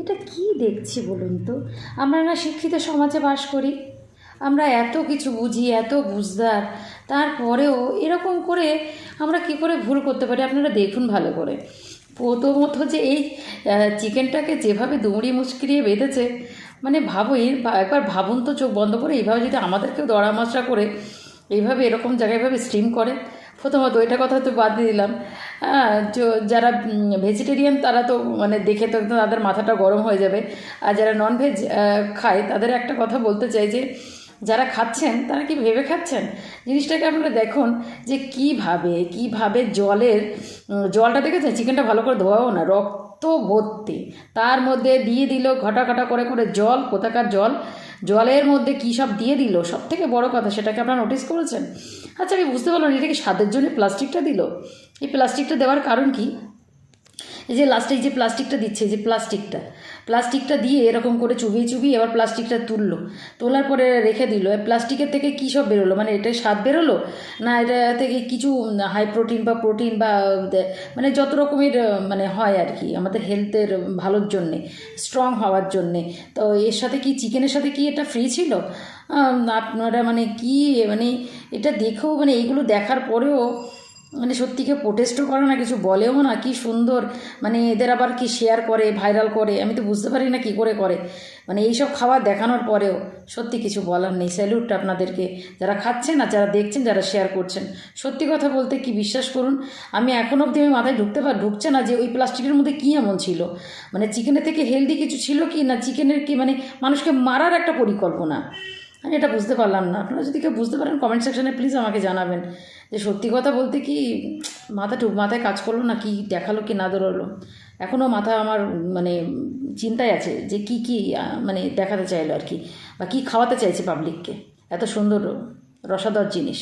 এটা কি দেখছি বলুন তো? আমরা না শিক্ষিত সমাজে বাস করি। আমরা এত কিছু বুঝি, এত বুঝদার, তারপরেও এরকম করে আমরা কি করে ভুল করতে পারি? আপনারা দেখুন ভালো করে। প্রথমত যে এই চিকেনটাকে যেভাবে দৌড়ি মুচকিরিয়ে বেঁধেছে মানে ভাবো এই একবার ভাবুন তো চোখ বন্ধ করে, এইভাবে যদি আমাদেরকেও দড়া মশলা করে, এইভাবে এরকম জায়গায় এভাবে স্ট্রিম করে প্রথমত ওইটা কথা তো বাদ দিয়ে দিলাম। হ্যাঁ যারা ভেজিটেরিয়ান তারা তো মানে দেখে তো একদম তাদের মাথাটা গরম হয়ে যাবে। আর যারা নন ভেজ খায়, তাদের একটা কথা বলতে চাই যে যারা খাচ্ছেন, তারা কি ভেবে খাচ্ছেন? জিনিসটাকে আপনারা দেখুন যে কীভাবে কীভাবে জলের জলটা দেখেছেন? চিকেনটা ভালো করে ধোয়াও না, রক্ত ভর্তি। তার মধ্যে দিয়ে দিল ঘটা ঘটা করে করে জল, কোথাকার জল। জলের মধ্যে কী সব দিয়ে দিল? সব থেকে বড় কথা, সেটাকে আপনারা নোটিস করেছেন? আচ্ছা আমি বুঝতে পারলাম এটা কি স্বাদের জন্য প্লাস্টিকটা দিল? এই প্লাস্টিকটা দেওয়ার কারণ কি? এই যে লাস্টে যে প্লাস্টিকটা দিচ্ছে যে প্লাস্টিকটা প্লাস্টিকটা দিয়ে এরকম করে চুবিয়ে চুবিয়ে এবার প্লাস্টিকটা তুললো। তোলার পরে রেখে দিল। প্লাস্টিকের থেকে কী সব বেরোলো? মানে এটা স্বাদ বেরোলো? না এটা থেকে কিছু হাই প্রোটিন বা প্রোটিন বা মানে যত রকমের মানে হয় আর কি। আমাদের হেলথের ভালোর জন্যে স্ট্রং হওয়ার জন্যে। তো এর সাথে কি চিকেনের সাথে কি এটা ফ্রি ছিল? আপনারা মানে কি মানে এটা দেখেও মানে এইগুলো দেখার পরেও মানে সত্যি কেউ প্রোটেস্টও করে না, কিছু বলেও না, কি সুন্দর। মানে এদের আবার কি শেয়ার করে ভাইরাল করে, আমি তো বুঝতে পারি না কি করে করে। মানে এইসব খাবার দেখানোর পরেও সত্যি কিছু বলার নেই। স্যালুট আপনাদেরকে, যারা খাচ্ছেন আর যারা দেখছেন, যারা শেয়ার করছেন, সত্যি কথা বলতে কি বিশ্বাস করুন, আমি এখনও অবধি আমি মাথায় ঢুকতে পার ঢুকছে না যে ওই প্লাস্টিকের মধ্যে কী এমন ছিল। মানে চিকেনের থেকে হেলদি কিছু ছিল কি, না চিকেনের কি মানে মানুষকে মারার একটা পরিকল্পনা? আমি এটা বুঝতে পারলাম না। আপনারা যদি কেউ বুঝতে পারেন কমেন্ট সেকশানে প্লিজ আমাকে জানাবেন যে সত্যি কথা বলতে কি মাথা টুক মাথায় কাজ করল না, কি দেখাল, কি না দৌড়লো এখনও মাথা আমার মানে চিন্তায় আছে যে কি কি মানে দেখাতে চাইলো আর কি, বা কি খাওয়াতে চাইছে পাবলিককে এত সুন্দর রসাদর জিনিস।